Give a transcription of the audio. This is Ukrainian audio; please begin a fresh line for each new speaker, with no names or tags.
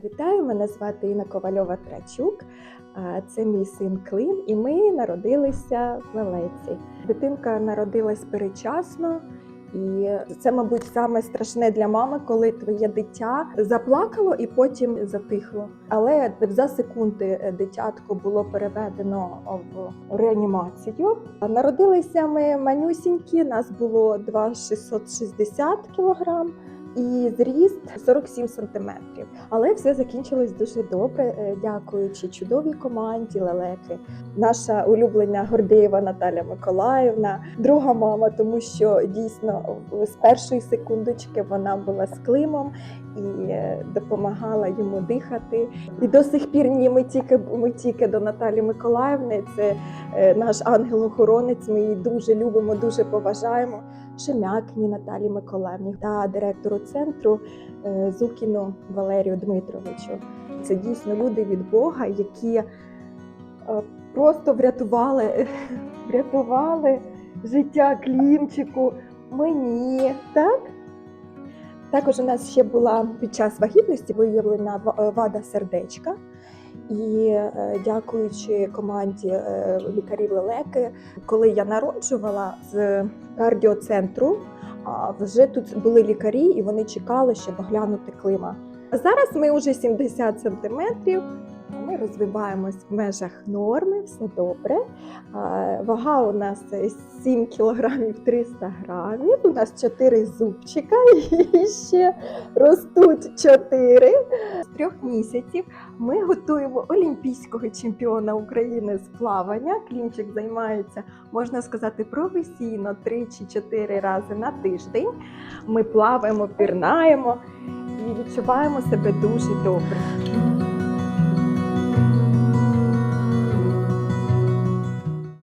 Вітаю, мене звати Інна Ковальова Трачук. Це мій син Клим, і ми народилися в Лелеці. Дитинка народилась передчасно, і це, мабуть, саме страшне для мами, коли твоє дитя заплакало і потім затихло. Але за секунди дитятко було переведено в реанімацію. Народилися ми манюсінькі, нас було 2,660 кілограм і зріст 47 сантиметрів. Але все закінчилось дуже добре, е, дякуючи чудовій команді лелеки. Наша улюблена Гордеєва Наталя Миколаївна, друга мама, тому що дійсно з першої секундочки вона була з Климом і е, допомагала йому дихати. І до сих пір ми тільки ми тільки до Наталі Миколаївни. Це е, наш ангел-охоронець. Ми її дуже любимо, дуже поважаємо. Шемякні Наталі Миколаївні та директору центру е, Зукіну Валерію Дмитровичу. Це дійсно люди від Бога, які просто врятували, врятували життя Клімчику, мені, так? Також у нас ще була під час вагітності виявлена е, вада сердечка. І е, дякуючи команді е, лікарів лелеки, коли я народжувала з кардіоцентру, вже тут були лікарі, і вони чекали, щоб оглянути клима. Зараз ми вже 70 сантиметрів. Розвиваємось в межах норми, все добре. Вага у нас 7 кілограмів 300 грамів. У нас 4 зубчика і ще ростуть 4. З трьох місяців ми готуємо олімпійського чемпіона України з плавання. Клімчик займається, можна сказати, професійно 3 чи 4 рази на тиждень. Ми плаваємо, пірнаємо і відчуваємо себе дуже добре.